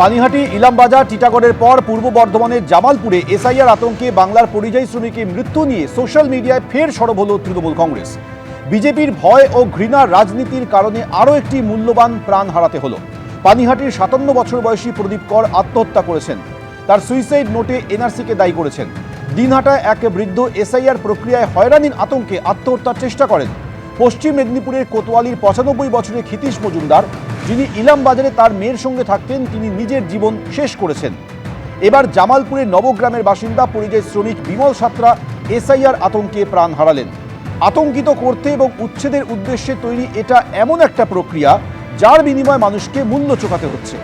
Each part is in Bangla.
পানিহাটি ইলামবাজার টিটাগড়ের পর পূর্ব বর্ধমানের জামালপুরে এসআইআর আতঙ্কে বাংলার পরিযায়ী শ্রমিকের মৃত্যু নিয়ে সোশ্যাল মিডিয়ায় ফের সরব হল তৃণমূল কংগ্রেস। বিজেপির ভয় ও ঘৃণার রাজনীতির কারণে আরও একটি মূল্যবান প্রাণ হারাতে হলো। পানিহাটির সাতান্ন বছর বয়সী প্রদীপ কর আত্মহত্যা করেছেন। তার সুইসাইড নোটে এনআরসিকে দায়ী করেছেন। দিনহাটায় এক বৃদ্ধ এসআইআর প্রক্রিয়ায় হয়রানির আতঙ্কে আত্মহত্যার চেষ্টা করেন। পশ্চিম মেদিনীপুরের কোতোয়ালির পঁচানব্বই বছরের ক্ষিতীশ মজুমদার, যিনি ইলাম বাজারে তার মেয়ের সঙ্গে থাকতেন, তিনি নিজের জীবন শেষ করেছেন। এবার জামালপুরের নবগ্রামের বাসিন্দা, পরিযায়ী শ্রমিক বিমল সাত্রা এসআইআর আতঙ্কে প্রাণ হারালেন। আতঙ্কিত করতে এবং উচ্ছেদের উদ্দেশ্যে তৈরি এটা এমন একটা প্রক্রিয়া, যার বিনিময়ে মানুষকে মূল্য চোকাতে হচ্ছে।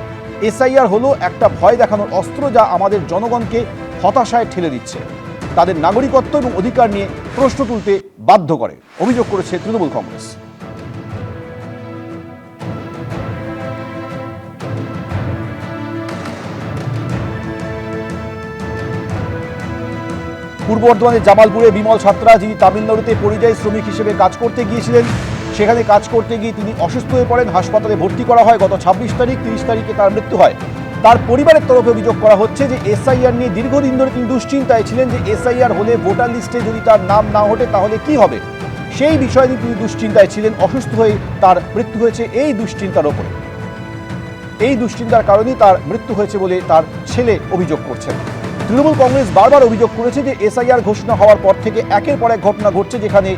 এসআইআর হলো একটা ভয় দেখানোর অস্ত্র যা আমাদের জনগণকে হতাশায় ঠেলে দিচ্ছে। তাদের নাগরিকত্ব এবং অধিকার নিয়ে প্রশ্ন তুলতে বাধ্য করে। অভিযোগ করেছে তৃণমূল কংগ্রেস। পূর্ব বর্ধমানের জামালপুরে বিমল ছাত্রা, যিনি তামিলনাড়ুতে পরিযায়ী শ্রমিক হিসেবে কাজ করতে গিয়েছিলেন, সেখানে কাজ করতে গিয়ে তিনি অসুস্থ হয়ে পড়েন। হাসপাতালে ভর্তি করা হয় গত ছাব্বিশ তারিখ, তিরিশ তারিখে তার মৃত্যু হয়। তার পরিবারের তরফে অভিযোগ করা হচ্ছে যে এসআইআর নিয়ে দীর্ঘদিন ধরে তিনি দুশ্চিন্তায় ছিলেন যে এসআইআর হলে ভোটার লিস্টে যদি তার নাম না ওঠে তাহলে কি হবে? সেই বিষয়ে তিনি দুশ্চিন্তায় ছিলেন, অসুস্থ হয়ে তার মৃত্যু হয়েছে এই দুশ্চিন্তার ওপরে। এই দুশ্চিন্তার কারণেই তার মৃত্যু হয়েছে বলে তার ছেলে অভিযোগ করছেন। তৃণমূল কংগ্রেস বারবার অভিযোগ করেছে যে এসআইআর ঘোষণা হওয়ার পর থেকে একের পর এক ঘটনা ঘটছে যেখানে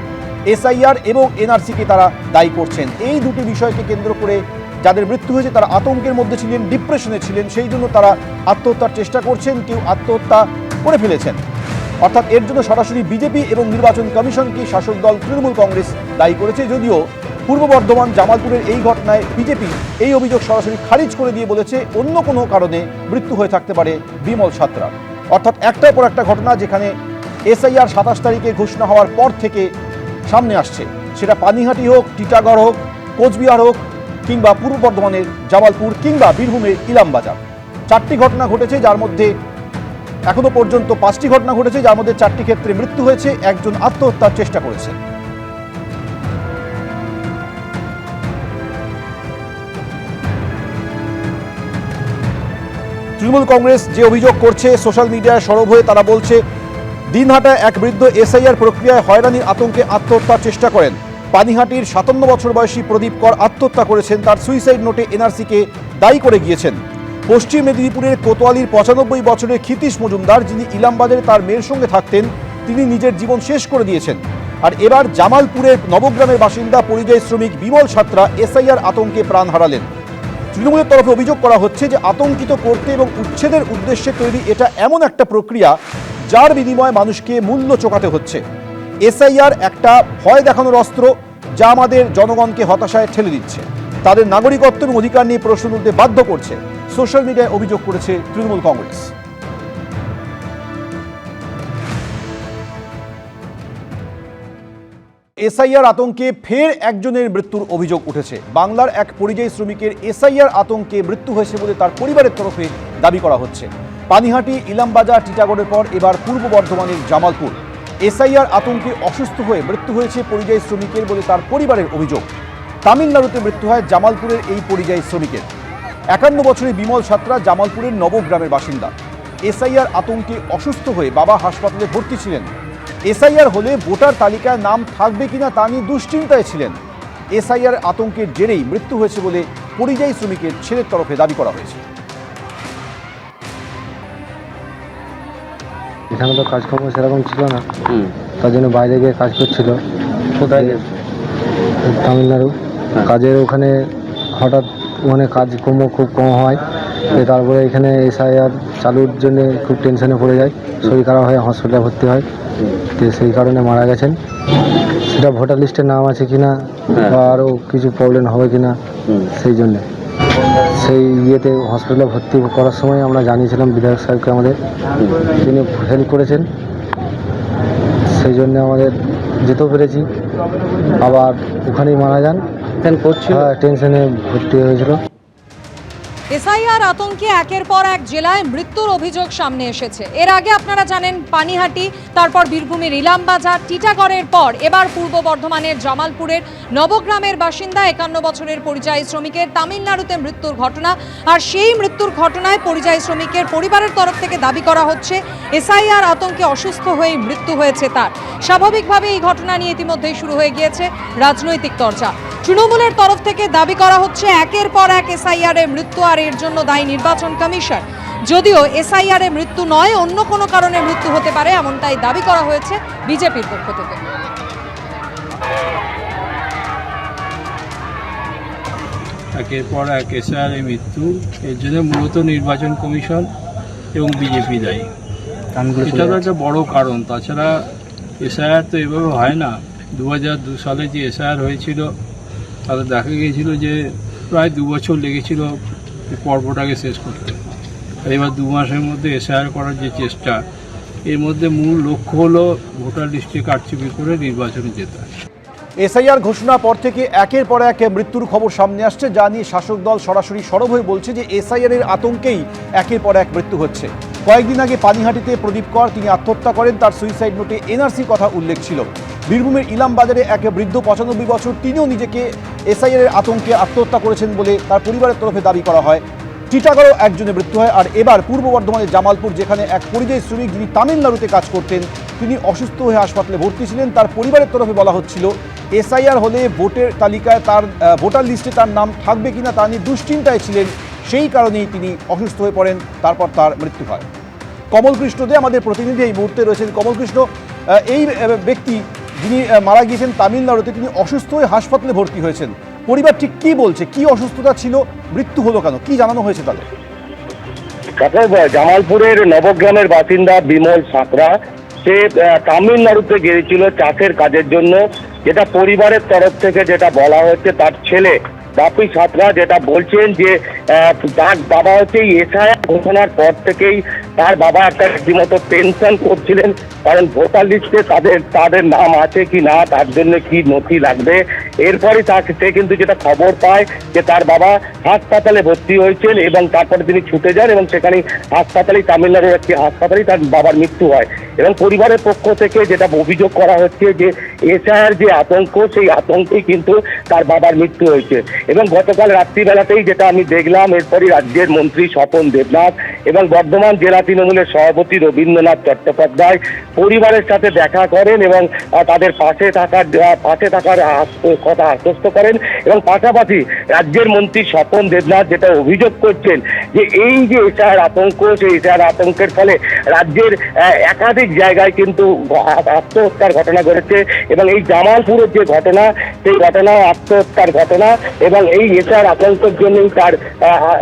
এসআইআর এবং এনআরসিকে তারা দায়ী করছেন। এই দুটি বিষয়কে কেন্দ্র করে যাদের মৃত্যু হয়েছে তারা আতঙ্কের মধ্যে ছিলেন ডিপ্রেশনে ছিলেন, সেই জন্য তারা আত্মহত্যার চেষ্টা করছেন, কেউ আত্মহত্যা করে ফেলেছেন। অর্থাৎ এর জন্য সরাসরি বিজেপি এবং নির্বাচন কমিশনকে শাসক দল তৃণমূল কংগ্রেস দায়ী করেছে, যদিও পূর্ব বর্ধমান জামালপুরের এই ঘটনায় বিজেপি এই অভিযোগ সরাসরি খারিজ করে দিয়ে বলেছে, অন্য কোনো কারণে মৃত্যু হয়ে থাকতে পারে বিমল ছাত্রা। অর্থাৎ একটার পর একটা ঘটনা যেখানে এসআইআর সাতাশ তারিখে ঘোষণা হওয়ার পর থেকে সামনে আসছে। সেটা পানিহাটি হোক, টিটাগড় হোক, কোচবিহার হোক কিংবা পূর্ব বর্ধমানের জামালপুর কিংবা বীরভূমের ইলামবাজার। চারটি ঘটনা ঘটেছে, যার মধ্যে এখনও পর্যন্ত পাঁচটি ঘটনা ঘটেছে, যার মধ্যে চারটি ক্ষেত্রে মৃত্যু হয়েছে, একজন আত্মহত্যার চেষ্টা করেছে। তৃণমূল কংগ্রেস যে অভিযোগ করছে সোশ্যাল মিডিয়ায় সরব হয়ে তারা বলছে, দিনহাটায় এক বৃদ্ধ এসআইআর প্রক্রিয়ায় হয়রানির আতঙ্কে আত্মহত্যার চেষ্টা করেন। পানিহাটির সাতান্ন বছর বয়সী প্রদীপ কর আত্মহত্যা করেছেন, তার সুইসাইড নোটে এনআরসিকে দায়ী করে গিয়েছেন। পশ্চিম মেদিনীপুরের কোতোয়ালির পঁচানব্বই বছরের ক্ষিতীশ মজুমদার, যিনি ইলামবাজারে তার মেয়ের সঙ্গে থাকতেন, তিনি নিজের জীবন শেষ করে দিয়েছেন। আর এবার জামালপুরের নবগ্রামের বাসিন্দা, পরিযায়ী শ্রমিক বিমল সাত্রা এসআইআর আতঙ্কে প্রাণ হারালেন। তৃণমূলের তরফে অভিযোগ করা হচ্ছে যে, আতঙ্কিত করতে এবং উচ্ছেদের উদ্দেশ্যে তৈরি এটা এমন একটা প্রক্রিয়া, যার বিনিময়ে মানুষকে মূল্য চোকাতে হচ্ছে। এসআইআর একটা ভয় দেখানোর অস্ত্র যা আমাদের জনগণকে হতাশায় ঠেলে দিচ্ছে। তাদের নাগরিকত্ব এবং অধিকার নিয়ে প্রশ্ন তুলতে বাধ্য করছে সোশ্যাল মিডিয়ায় অভিযোগ করেছে তৃণমূল কংগ্রেস। এসআইআর আতঙ্কে ফের একজনের মৃত্যুর অভিযোগ উঠেছে। বাংলার এক পরিযায়ী শ্রমিকের এসআইআর আতঙ্কে মৃত্যু হয়েছে বলে তার পরিবারের তরফে দাবি করা হচ্ছে। পানিহাটি, ইলামবাজার, টিটাগড়ের পর এবার পূর্ব বর্ধমানের জামালপুর। এসআইআর আতঙ্কে অসুস্থ হয়ে মৃত্যু হয়েছে পরিযায়ী শ্রমিকের বলে তার পরিবারের অভিযোগ। তামিলনাড়ুতে মৃত্যু হয় জামালপুরের এই পরিযায়ী শ্রমিকের। একান্ন বছরের বিমল ছাত্রা জামালপুরের নবগ্রামের বাসিন্দা। এসআইআর আতঙ্কে অসুস্থ হয়ে বাবা হাসপাতালে ভর্তি ছিলেন। এসআইআর হলে ভোটার তালিকায় নাম থাকবে কিনা তা নিয়ে দুশ্চিন্তায় ছিলেন। এসআইআর আতঙ্কের জেরেই মৃত্যু হয়েছে বলে পরিযায়ী শ্রমিকের ছেলের তরফে দাবি করা হয়েছে। এখানে তো কাজকর্ম সেরকম ছিল না। তার জন্য বাইরে গিয়ে কাজ করছিল। কোথায় তামিলনাড়ু। কাজের ওখানে হঠাৎ ওখানে কাজকর্ম খুব কম হয়। তারপরে এখানে এসআইআর চালুর জন্য খুব টেনশনে পড়ে যায়। শরীর খারাপ হয় হসপিটালে ভর্তি হয়। তো সেই কারণে মারা গেছেন। সেটা ভোটার লিস্টে নাম আছে কিনা হ্যাঁ। বা আরও কিছু প্রবলেম হবে কিনা সেই জন্যে। সেই ইয়েতে হসপিটালে ভর্তি করার সময় আমরা জানিয়েছিলাম বিধায়ক সাহেবকে আমাদের তিনি হেল্প করেছেন। সেই জন্য আমাদের যেতেও পেরেছি। আবার ওখানেই মারা যান। করছিল হ্যাঁ টেনশনে ভর্তি হয়েছিল। এসআইআর আতঙ্কে একের পর এক জেলায় মৃত্যুর অভিযোগ সামনে এসেছে। এর আগে আপনারা জানেন, পানিহাটি, তারপর বীরভূমের ইলামবাজার, টিটাগড়ের পর এবার পূর্ব বর্ধমানের জামালপুরের নবগ্রামের বাসিন্দা একান্ন বছরের পরিযায়ী শ্রমিকের তামিলনাড়ুতে মৃত্যুর ঘটনা আর সেই মৃত্যুর ঘটনায় পরিযায়ী শ্রমিকের পরিবারের তরফ থেকে দাবি করা হচ্ছে, এসআইআর আতঙ্কে অসুস্থ হয়ে মৃত্যু হয়েছে তার। স্বাভাবিকভাবে এই ঘটনা নিয়ে ইতিমধ্যেই শুরু হয়ে গিয়েছে রাজনৈতিক চর্চা তৃণমূলের তরফ থেকে দাবি করা হচ্ছে একের পর এক এসআইআর এর মৃত্যু আর এর জন্য দায়ী নির্বাচন কমিশন। যদিও এসআইআর এর মৃত্যু নয় অন্য কোনো কারণে মৃত্যু হতে পারে এমনটাই দাবি করা হয়েছে বিজেপির পক্ষ থেকে। একের পর এক এসআর এর মৃত্যু এর জন্য মূলত নির্বাচন কমিশন এবং বিজেপি দায়ী। এটা তো একটা বড় কারণ। তাছাড়া এসআইআর তো এভাবে হয় না। দু দু সালে যে এসআইআর হয়েছিল তাতে দেখা গিয়েছিল যে প্রায় দু বছর লেগেছিল পর্বটাকে শেষ করতে। এবার দু মাসের মধ্যে এসআইআর করার যে চেষ্টা, এর মধ্যে মূল লক্ষ্য হলো ভোটার লিস্টে কারচুপি করে নির্বাচনে জেতা এসআইআর ঘোষণার পর থেকে একের পর এক মৃত্যুর খবর সামনে আসছে, যা নিয়ে শাসক দল সরাসরি সরব হয়ে বলছে যে এসআইআর এর আতঙ্কেই একের পর এক মৃত্যু হচ্ছে। কয়েকদিন আগে পানিহাটিতে প্রদীপ কর, তিনি আত্মহত্যা করেন, তার সুইসাইড নোটে এনআরসি কথা উল্লেখ ছিল। বীরভূমের ইলাম বাজারে এক বৃদ্ধ পঁচানব্বই বছর তিনিও নিজেকে এসআইআর আতঙ্কে আত্মহত্যা করেছেন বলে তার পরিবারের তরফে দাবি করা হয়। টিটাগড়ও একজনের মৃত্যু হয় আর এবার পূর্ব বর্ধমানের জামালপুর যেখানে এক পরিযায়ী শ্রমিক যিনি তামিলনাড়ুতে কাজ করতেন তিনি অসুস্থ হয়ে হাসপাতালে ভর্তি ছিলেন। তার পরিবারের তরফে বলা হচ্ছিল এসআইআর হলে ভোটের তালিকায় তার ভোটার লিস্টে তার নাম থাকবে কিনা তা নিয়ে দুশ্চিন্তায় ছিলেন। সেই কারণেই তিনি অসুস্থ হয়ে পড়েন তারপর তার মৃত্যু হয়। কমল কৃষ্ণ দে আমাদের প্রতিনিধি এই মুহূর্তে রয়েছেন। কমল কৃষ্ণ আহ, এই ব্যক্তি যিনি মারা গিয়েছেন তামিলনাড়ুতে, তিনি অসুস্থ হয়ে হাসপাতালে ভর্তি হয়েছেন। পরিবার ঠিক কি বলছে? কি অসুস্থতা ছিল? মৃত্যু হলো কেন? কি জানানো হয়েছে তাদের? জামালপুরের নবগ্রামের বাসিন্দা বিমল সাঁতরা, সে তামিলনাড়ুতে গিয়েছিল চাষের কাজের জন্য। যেটা পরিবারের তরফ থেকে যেটা বলা হয়েছে, তার ছেলে বাপি সাঁতরা যেটা বলছেন যে তার বাবা হচ্ছে এসআইআর ঘোষণার পর থেকেই তার বাবা একটা রীতিমতো টেনশন করছিলেন। কারণ ভোটার লিস্টে তাদের তাদের নাম আছে কি না, তার জন্য কি নথি লাগবে। এরপরে তাকে সে কিন্তু যেটা খবর পায় যে তার বাবা হাসপাতালে ভর্তি হয়েছেন এবং তারপরে তিনি ছুটে যান এবং সেখানে হাসপাতালেই তামিলনাড়ুর একটি হাসপাতালেই তার বাবার মৃত্যু হয়। এবং পরিবারের পক্ষ থেকে যেটা অভিযোগ করা হচ্ছে যে, এসআইআর যে আতঙ্ক, সেই আতঙ্কেই কিন্তু তার বাবার মৃত্যু হয়েছে। এবং গতকাল রাত্রিবেলাতেই যেটা আমি দেখলাম এরপরই রাজ্যের মন্ত্রী স্বপন দেবনাথ এবং বর্ধমান জেলা তৃণমূলের সভাপতি রবীন্দ্রনাথ চট্টোপাধ্যায় পরিবারের সাথে দেখা করেন এবং তাদের পাশে থাকার পাশে থাকার কথা আশ্বস্ত করেন এবং পাশাপাশি রাজ্যের মন্ত্রী স্বপন দেবনাথ যেটা অভিযোগ করছেন যে এই যে এটার আতঙ্ক, সেই এটার আতঙ্কের ফলে রাজ্যের একাধিক জায়গায় কিন্তু আত্মহত্যার ঘটনা ঘটেছে এবং এই জামালপুরের যে ঘটনা, সেই ঘটনা আত্মহত্যার ঘটনা এবং এই এটার আতঙ্কের জন্যই তার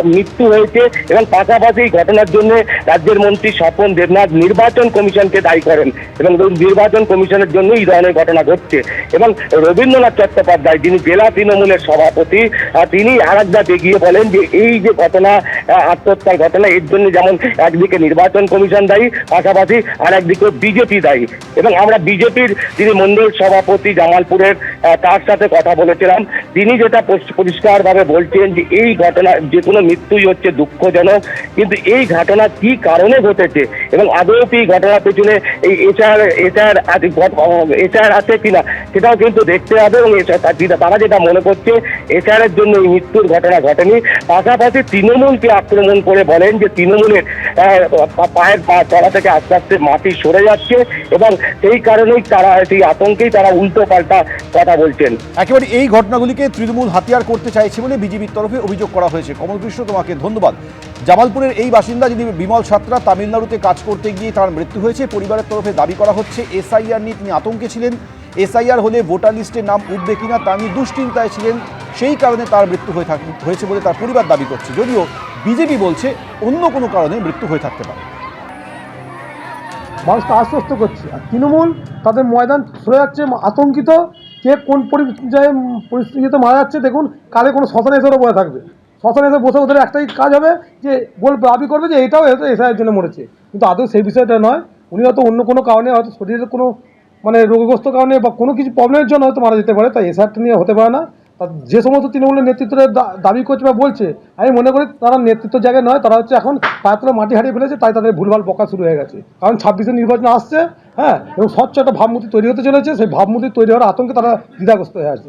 মৃত্যু হয়েছে এবং পাশাপাশি এই ঘটনার জন্য রাজ্যের মন্ত্রী স্বপন দেবনাথ নির্বাচন কমিশনকে দায়ী করেন এবং নির্বাচন কমিশনের জন্য এই ধরনের ঘটনা ঘটছে। এবং রবীন্দ্রনাথ চট্টোপাধ্যায়, যিনি জেলা তৃণমূলের সভাপতি তিনি আরেকবার এগিয়ে বলেন যে এই যে ঘটনা আত্মহত্যার ঘটনা, এর জন্য যেমন একদিকে নির্বাচন কমিশন দায়ী, পাশাপাশি আর একদিকে বিজেপি দায়ী। এবং আমরা বিজেপির যিনি মন্ডল সভাপতি জামালপুরের তার সাথে কথা বলেছিলাম। তিনি যেটা পরিষ্- পরিষ্কারভাবে বলছেন যে এই ঘটনা, যে কোনো মৃত্যুই হচ্ছে দুঃখজনক। কিন্তু এই ঘটনা কি কারণে ঘটেছে? এবং আদৌ কি ঘটনার পেছনে এই এচার এচার এচার আছে কিনা, সেটাও কিন্তু দেখতে হবে এবং তার যেটা- মনে করছে এচারের জন্য এই মৃত্যুর ঘটনা ঘটেনি। পাশাপাশি তৃণমূলকে আক্রমণ করে বলেন যে তৃণমূলের পায়ের পা, তলা থেকে আস্তে আস্তে মাটি সরে যাচ্ছে এবং সেই কারণেই তারা, সেই আতঙ্কেই তারা উল্টো পাল্টা কথা বলছেন। একেবারে এই ঘটনাগুলিকে তৃণমূল হাতিয়ার করতে চাইছে বলে বিজেপির তরফে অভিযোগ করা হয়েছে। কমলকৃষ্ণ তোমাকে ধন্যবাদ। জামালপুরের এই বাসিন্দা যিনি বিমল সাত্রা, তামিলনাড়ুতে কাজ করতে গিয়ে তার মৃত্যু হয়েছে। পরিবারের তরফে দাবি করা হচ্ছে, এসআইআর নিয়ে তিনি আতঙ্কে ছিলেন। এসআইআর হলে ভোটার লিস্টের নাম উঠবে কিনা তা নিয়ে দুশ্চিন্তায় ছিলেন। সেই কারণে তার মৃত্যু হয়ে থাক হয়েছে বলে তার পরিবার দাবি করছে। যদিও বিজেপি বলছে অন্য কোনো কারণে মৃত্যু হয়ে থাকতে পারে। মানুষকে আশ্বস্ত করছে। আর তৃণমূল তাদের ময়দান সরে যাচ্ছে, আতঙ্কিত। কে কোন পরিস্থিতিতে মারা যাচ্ছে, দেখুন, কালে কোনো শ্মশানে এসে বসে থাকবে। শ্মশানে এসে বসে ওদের একটাই কাজ হবে যে বলবে দাবি করবে যে এটাও হয়তো এসআইয়ের জন্য মরেছে। কিন্তু আদৌ সেই বিষয়টা নয়। উনি হয়তো অন্য কোনো কারণে হয়তো শরীরের কোনো মানে রোগগ্রস্ত কারণে বা কোনো কিছু প্রবলেমের জন্য হয়তো মারা যেতে পারে, তাই এসআইআরটা নিয়ে হতে পারে না। তা যে সমস্ত তৃণমূলের নেতৃত্বের দাবি করছে বা বলছে, আমি মনে করি তারা নেতৃত্ব জায়গায় নয়, তারা হচ্ছে এখন পায়ের মাটি হারিয়ে ফেলেছে, তাই তাদের ভুলভাল বকা শুরু হয়ে গেছে। কারণ ছাব্বিশে নির্বাচন আসছে হ্যাঁ এবং স্বচ্ছ একটা ভাবমূর্তি তৈরি হতে চলেছে, সেই ভাবমূর্তি তৈরি হওয়ার আতঙ্কে তারা দ্বিধাগ্রস্ত হয়ে আছে।